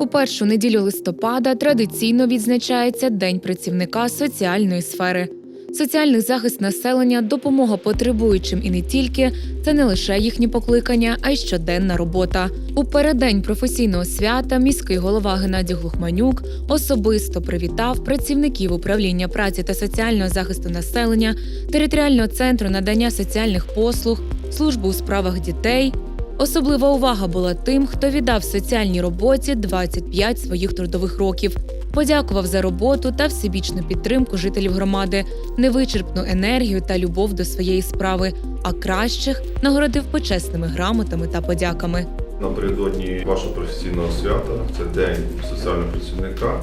У першу неділю листопада традиційно відзначається День працівника соціальної сфери. Соціальний захист населення, допомога потребуючим і не тільки це не лише їхні покликання, а й щоденна робота. У переддень професійного свята міський голова Геннадій Глухманюк особисто привітав працівників управління праці та соціального захисту населення, територіального центру надання соціальних послуг, службу у справах дітей. Особлива увага була тим, хто віддав соціальній роботі 25 своїх трудових років. Подякував за роботу та всебічну підтримку жителів громади, невичерпну енергію та любов до своєї справи, а кращих нагородив почесними грамотами та подяками. Напередодні вашого професійного свята, це День соціального працівника.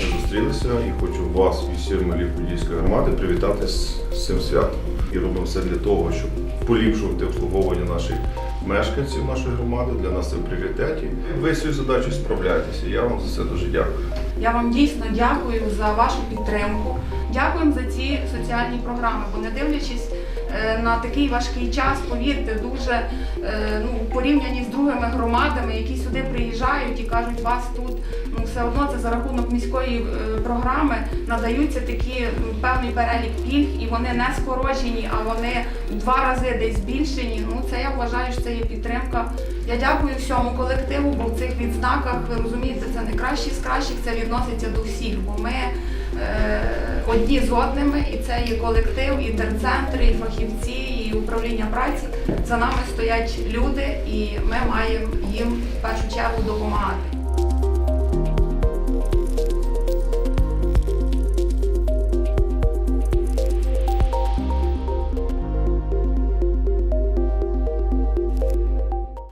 Ми зустрілися і хочу вас, всіх малів Подільської громади, привітати з цим святом. І робимо все для того, щоб поліпшувати обслуговування наших мешканців нашої громади. Для нас це в пріоритеті. Ви свою задачу справляєтеся. Я вам за це дуже дякую. Я вам дійсно дякую за вашу підтримку. Дякуємо за ці соціальні програми, бо не дивлячись на такий важкий час, повірте, дуже е, ну, в порівнянні з другими громадами, які сюди приїжджають і кажуть, вас тут ну все одно це за рахунок міської е, програми надаються такі м, певний перелік пільг, і вони не скорочені, а вони в два рази десь збільшені. Ну це я вважаю, що це є підтримка. Я дякую всьому колективу, бо в цих відзнаках ви розумієте, це не кращі з кращих, це відноситься до всіх, бо ми е, одні з одними, і це і колектив, і терцентр, і фахівці, і управління праці. За нами стоять люди, і ми маємо їм в першу чергу допомагати.